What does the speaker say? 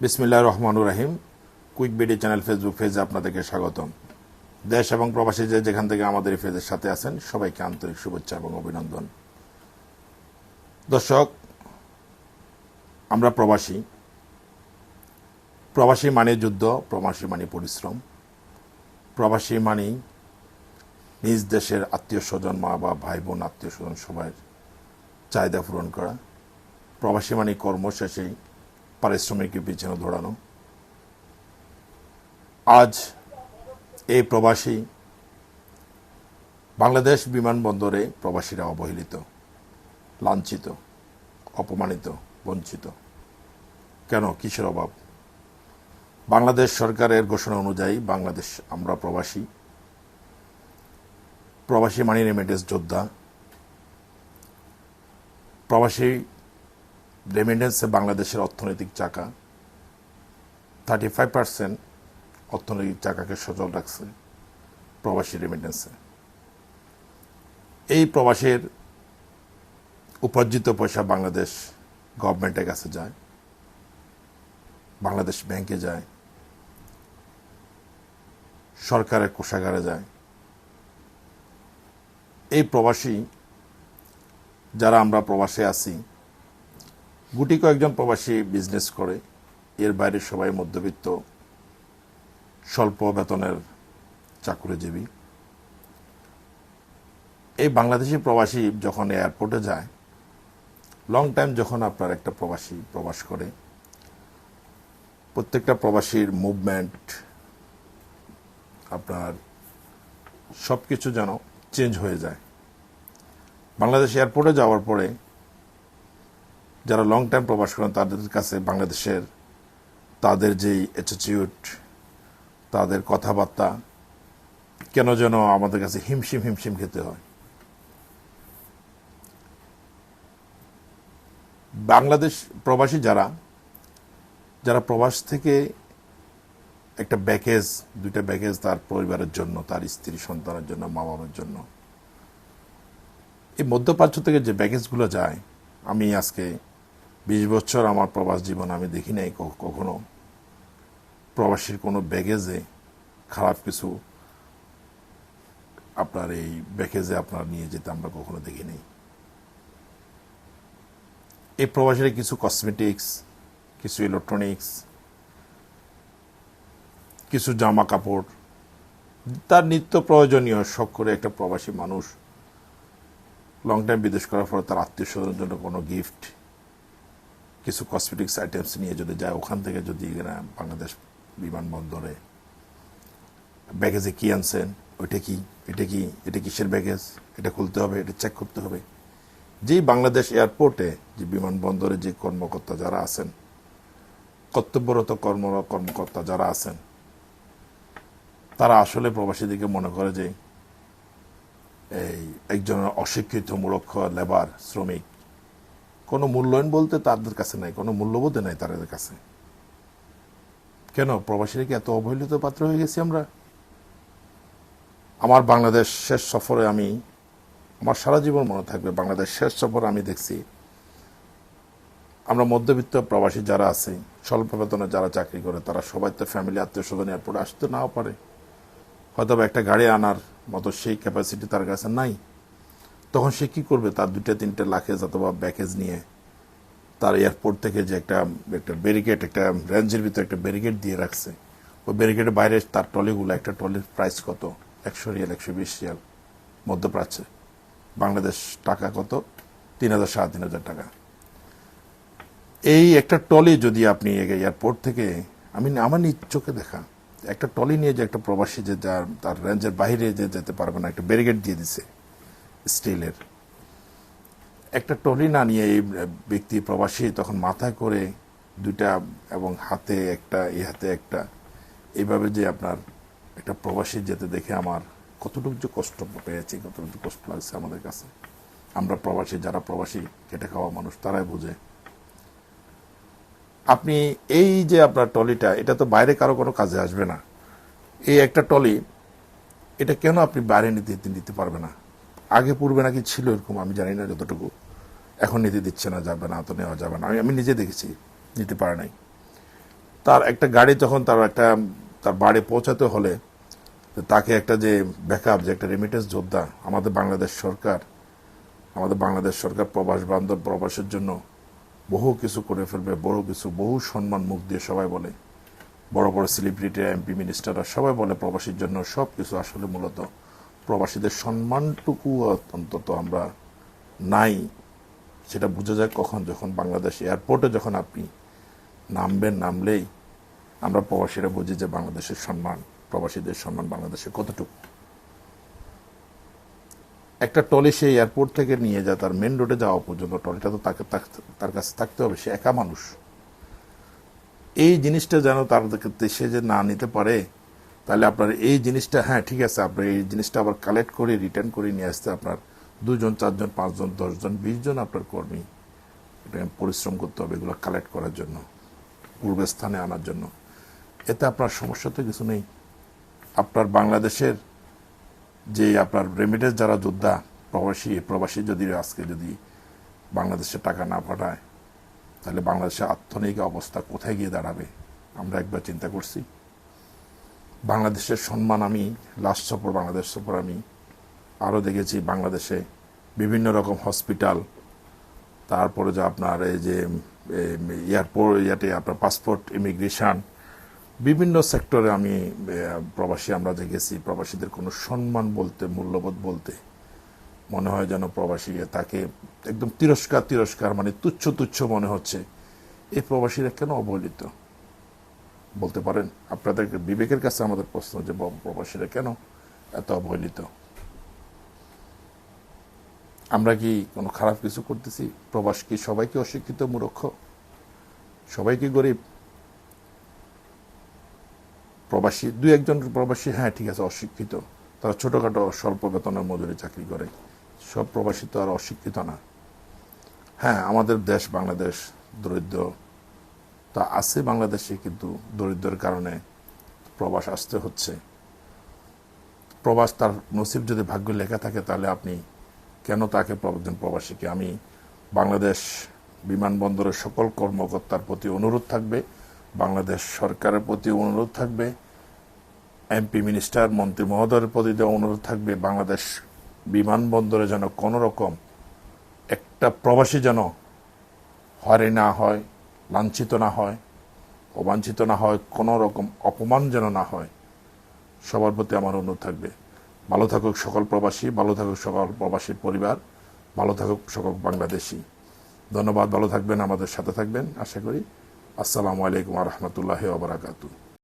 বিসমিল্লাহ রহমানুর রাহিম। কুইক বিডি চ্যানেল ফেসবুক পেজে আপনাদেরকে স্বাগতম। দেশ এবং প্রবাসী যে যেখান থেকে আমাদের এই পেজের সাথে আছেন, সবাইকে আন্তরিক শুভেচ্ছা এবং অভিনন্দন। দর্শক, আমরা প্রবাসী। প্রবাসী মানে যুদ্ধ, প্রবাসী মানে পরিশ্রম। প্রবাসী মানে নিজ দেশের আত্মীয় স্বজন, মা বা ভাই বোন, আত্মীয় স্বজন সবার চাহিদা পূরণ করা। প্রবাসী মানে কর্মশেষেই পারিশ্রমিকের পিছনে দৌড়ানো। আজ এই প্রবাসী বাংলাদেশ বিমানবন্দরে প্রবাসীরা অবহেলিত, লাঞ্ছিত, অপমানিত, বঞ্চিত। কেন? কিসের অভাব? বাংলাদেশ সরকারের ঘোষণা অনুযায়ী বাংলাদেশ আমরা প্রবাসী। প্রবাসী মানি রেমিটেন্স যোদ্ধা। প্রবাসী রেমিটেন্সে বাংলাদেশের অর্থনৈতিক চাকা থার্টি ফাইভ পার্সেন্ট অর্থনৈতিক চাকাকে সচল রাখছে প্রবাসী রেমিডেন্সে এই প্রবাসের উপার্জিত পয়সা বাংলাদেশ গভর্নমেন্টের কাছে যায়, বাংলাদেশ ব্যাংকে যায়, সরকারের কোষাগারে যায়। এই প্রবাসী যারা আমরা প্রবাসে আছি গুটি কয়েকজন প্রবাসী বিজনেস করে। এর বাইরে সবাই মধ্যবিত্ত, স্বল্প বেতনের চাকুরিজীবী। এই বাংলাদেশি প্রবাসী যখন এয়ারপোর্টে যায় লং টাইম যখন আপনার একটা প্রবাসী প্রবাস করে, প্রত্যেকটা প্রবাসীর মুভমেন্ট আপনার সব কিছু যেন চেঞ্জ হয়ে যায়। বাংলাদেশ এয়ারপোর্টে যাওয়ার পরে যারা লং টাইম প্রবাস করেন, তাদের কাছে বাংলাদেশের তাদের যেই অ্যাটিটিউড তাদের কথাবার্তা কেন যেন আমাদের কাছে হিমশিম হিমশিম খেতে হয়। বাংলাদেশ প্রবাসী যারা যারা প্রবাস থেকে একটা ব্যাকেজ দুইটা ব্যাকেজ তার পরিবারের জন্য, তার স্ত্রী, সন্তানের জন্য, মা বাবার জন্য, এই মধ্যপ্রাচ্য থেকে যে ব্যাকেজগুলো যায়, আমি আজকে বিশ বছর আমার প্রবাস জীবন আমি দেখি নাই কখনো। প্রবাসীর কোনো ব্যাগেজে খারাপ কিছু আপনার এই ব্যাগেজে আপনার নিয়ে যেতে আমরা কখনো দেখি নাই। এই প্রবাসীর কিছু কসমেটিক্স কিছু ইলেকট্রনিক্স কিছু জামা কাপড়, তার নিত্য প্রয়োজনীয় শখ করে একটা প্রবাসী মানুষ লং টাইম বিদেশ করার পর তার আত্মীয় স্বজনের জন্য কোনো গিফট কিছু কসমেটিক্স আইটেমস নিয়ে যদি যায়, ওখান থেকে যদি বাংলাদেশ বিমানবন্দরে ব্যাগেজে কি আনছেন, ওইটা কি, এটা কি, এটা কিসের ব্যাগেজ এটা খুলতে হবে, এটা চেক করতে হবে। যেই বাংলাদেশ এয়ারপোর্টে যে বিমানবন্দরে যে কর্মকর্তা যারা আছেন, কর্তব্যরত কর্ম, কর্মকর্তা যারা আছেন, তারা আসলে প্রবাসীদেরকে মনে করে যে, এই একজন অশিক্ষিত মূর্খ লেবার, শ্রমিক কোনো মূল্যায়ন বলতে তাদের কাছে নাই, কোনো মূল্যবোধে নাই তাদের কাছে। কেন? প্রবাসীরা কি এত অবহেলিত পাত্র হয়ে গেছি আমরা? আমার বাংলাদেশ শেষ সফরে আমি, আমার সারা জীবন মনে থাকবে, বাংলাদেশ শেষ সফরে আমি দেখছি, আমরা মধ্যবিত্ত প্রবাসী যারা আছে স্বল্প বেতনে যারা চাকরি করে, তারা সবাই তো ফ্যামিলি আত্মীয় স্বজন এয়ারপোর্টে আসতে নাও পারে। হয়তো একটা গাড়ি আনার মতো সেই ক্যাপাসিটি তার কাছে নাই। তখন সে কি করবে? তার দুইটা, তিনটে লাখেজ অথবা ব্যাকেজ নিয়ে তার এয়ারপোর্ট থেকে যে একটা একটা ব্যারিকেড একটা রেঞ্জের ভিতরে একটা ব্যারিকেড দিয়ে রাখছে। ওই ব্যারিকেডের বাইরে তার ট্রলিগুলো, একটা টলির প্রাইস কত? একশো রিয়াল, একশো বিশ রিয়াল মধ্যপ্রাচ্যে। বাংলাদেশ টাকা কত? তিন হাজার, সাড়ে তিন হাজার টাকা। এই একটা টলি যদি আপনি এয়ারপোর্ট থেকে আমি আমার নিজ চোখে দেখা, একটা টলি নিয়ে যে একটা প্রবাসী যে যার, তার রেঞ্জের বাইরে যে যেতে পারবে না, একটা ব্যারিকেড দিয়ে দিছে স্টিলের। একটা টলি না নিয়ে এই ব্যক্তি প্রবাসী তখন মাথায় করে দুইটা এবং হাতে একটা, এই হাতে একটা। এইভাবে যে আপনার একটা প্রবাসী যেতে দেখে আমার কতটুকু যে কষ্ট পেয়েছি, কতটুকু কষ্ট লাগছে আমাদের কাছে। আমরা প্রবাসী, যারা প্রবাসী, খেটে খাওয়া মানুষ, তারাই বুঝে। আপনি এই যে আপনার টলিটা, এটা তো বাইরে কারও কোনো কাজে আসবে না। এই একটা টলি, এটা কেন আপনি বাইরে নিতে নিতে পারবে না? আগে পূর্বে নাকি ছিল এরকম, আমি জানি না যতটুকু। এখন নিতে দিচ্ছে না, যাবে না তো নেওয়া যাবে না। আমি আমি নিজে দেখেছি, নিতে পারে নাই। তার একটা গাড়ি যখন তার একটা, তার বাড়ি পৌঁছাতে হলে তাকে একটা যে ব্যাকআপ যে একটা রেমিটেন্স যোদ্ধা, আমাদের বাংলাদেশ সরকার, আমাদের বাংলাদেশ সরকার প্রবাস বান্ধব প্রবাসের জন্য বহু কিছু করে ফেলবে বড় কিছু, বহু সম্মান মুখ দিয়ে সবাই বলে। বড় বড় সেলিব্রিটি এমপি মিনিস্টাররা সবাই বলে প্রবাসীর জন্য সব কিছু আসলে মূলত প্রবাসীদের সম্মানটুকু অন্তত আমরা নাই। সেটা বোঝা যায় কখন, যখন বাংলাদেশ এয়ারপোর্টে যখন আপনি নামবেন, নামলেই আমরা প্রবাসীরা বুঝি যে বাংলাদেশের সম্মান, প্রবাসীদের সম্মান বাংলাদেশে কতটুকু। একটা টলি সে এয়ারপোর্ট থেকে নিয়ে যায়, তার মেন রোডে যাওয়া পর্যন্ত টলিটা তো তাকে তার কাছে থাকতে হবে, সে একা মানুষ। এই জিনিসটা যেন তার সে যে না নিতে পারে তাহলে আপনার এই জিনিসটা হ্যাঁ ঠিক আছে, আপনার এই জিনিসটা আবার কালেক্ট করে রিটার্ন করে নিয়ে আসতে আপনার দুজন, চারজন, পাঁচজন, দশজন বিশ জন আপনার কর্মী। পরিশ্রম করতে হবে এগুলো কালেক্ট করার জন্য পূর্বে স্থানে আনার জন্য। এতে আপনার সমস্যা তো কিছু নেই। আপনার বাংলাদেশের যে আপনার রেমিটেন্স যারা যোদ্ধা, প্রবাসী প্রবাসী যদি আজকে যদি বাংলাদেশে টাকা না পাঠায়, তাহলে বাংলাদেশের অর্থনৈতিক অবস্থা কোথায় গিয়ে দাঁড়াবে? আমরা একবার চিন্তা করছি। বাংলাদেশের সম্মান আমি লাস্ট সফর, বাংলাদেশ সফর আমি আরও দেখেছি বাংলাদেশে বিভিন্ন রকম হসপিটাল। তারপরে যে আপনার এই যে এয়ারপোর্ট, ইয়াতে আপনার পাসপোর্ট, ইমিগ্রেশন, বিভিন্ন সেক্টরে আমি প্রবাসী আমরা দেখেছি। প্রবাসীদের কোনো সম্মান বলতে, মূল্যবোধ বলতে মনে হয় যেন প্রবাসী তাকে একদম তিরস্কার তিরস্কার মানে তুচ্ছ তুচ্ছ মনে হচ্ছে। এই প্রবাসীরা কেন অবহেলিত? বলতে পারেন, আপনাদের বিবেকের কাছে আমাদের প্রশ্ন যে প্রবাসীরা কেন এত অবহেলিত? আমরা কি কোনো খারাপ কিছু করতেছি? প্রবাস কি সবাই কি অশিক্ষিত মূর্খ? সবাই কি গরিব? প্রবাসী, দুই একজন প্রবাসী হ্যাঁ ঠিক আছে, অশিক্ষিত। তারা ছোটখাটো, স্বল্প বেতনের মজুরি চাকরি করে। সব প্রবাসী তো আর অশিক্ষিত না। হ্যাঁ আমাদের দেশ বাংলাদেশ দরিদ্র তা আছে বাংলাদেশে, কিন্তু দরিদ্রের কারণে প্রবাস আসতে হচ্ছে। প্রবাস তার নসিব যদি ভাগ্য লেখা থাকে, তাহলে আপনি কেন তাকে একজন প্রবাসীকে আমি বাংলাদেশ বিমানবন্দরের সকল কর্মকর্তার প্রতি অনুরোধ থাকবে, বাংলাদেশ সরকারের প্রতি অনুরোধ থাকবে, এমপি মিনিস্টার, মন্ত্রী মহোদয়ের প্রতি অনুরোধ থাকবে, বাংলাদেশ বিমানবন্দরে যেন কোনো রকম একটা প্রবাসী যেন হয়রানি না হয় লাঞ্ছিত না হয়, অবাঞ্ছিত না হয়, কোনো রকম অপমান যেন না হয়, সবার প্রতি আমার অনুরোধ থাকবে। ভালো থাকুক সকল প্রবাসী, ভালো থাকুক সকল প্রবাসীর পরিবার, ভালো থাকুক সকল বাংলাদেশি। ধন্যবাদ, ভালো থাকবেন, আমাদের সাথে থাকবেন, আশা করি। আসসালামু আলাইকুম রহমতুল্লাহ ওবরাকাতু